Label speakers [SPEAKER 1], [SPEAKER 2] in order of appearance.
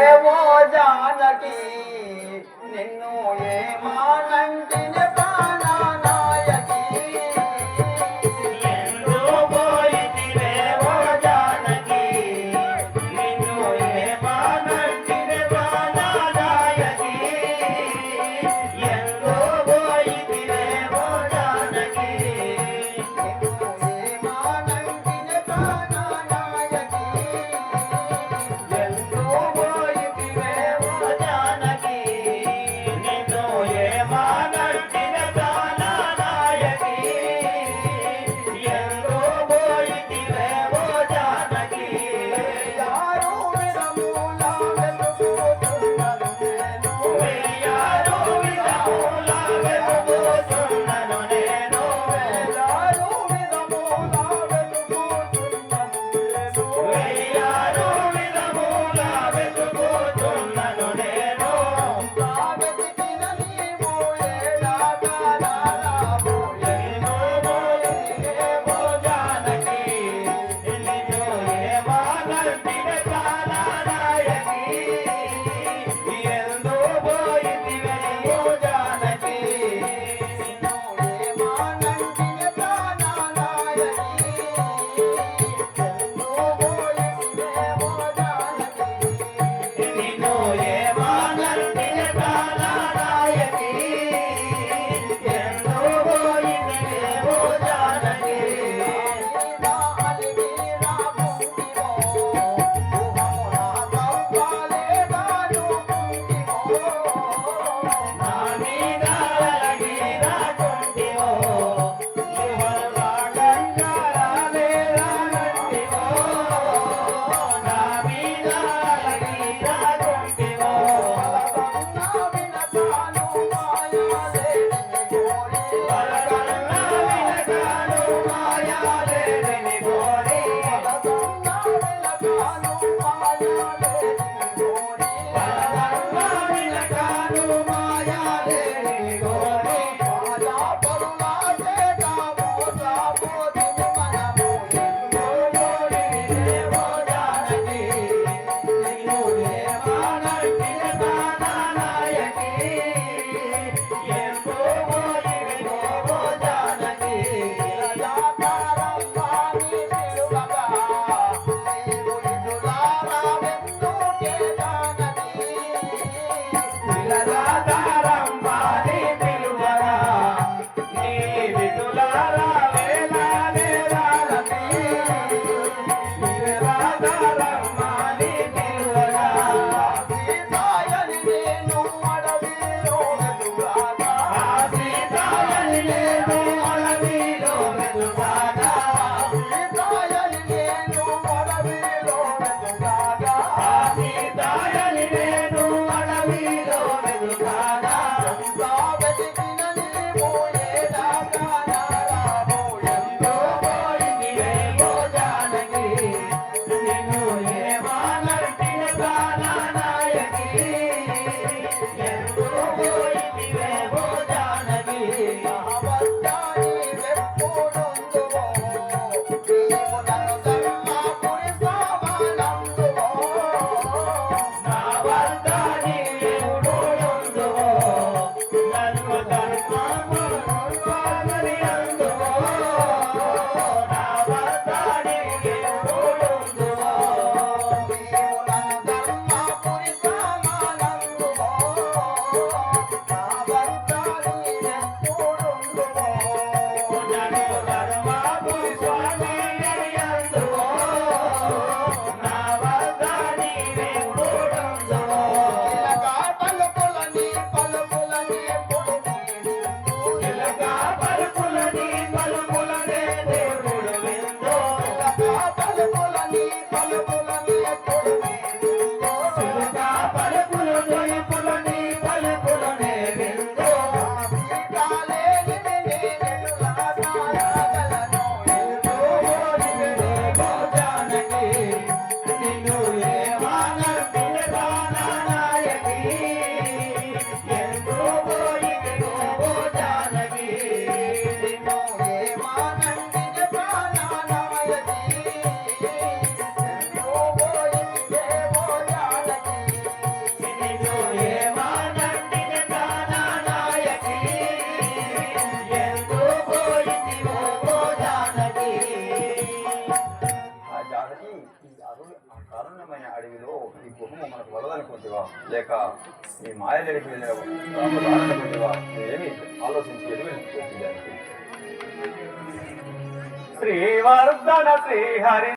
[SPEAKER 1] ఏవో జానకి నిన్ను
[SPEAKER 2] ఏమానంటే Thank you.
[SPEAKER 3] ఆ అడవిలో ఈ గుహము మనకు వదలనుకుంటువా లేక ఈ మాయలేడికి వెళ్ళిన ఏమి ఆలోచించి ఎదురు
[SPEAKER 2] శ్రీవర్ధన శ్రీహరి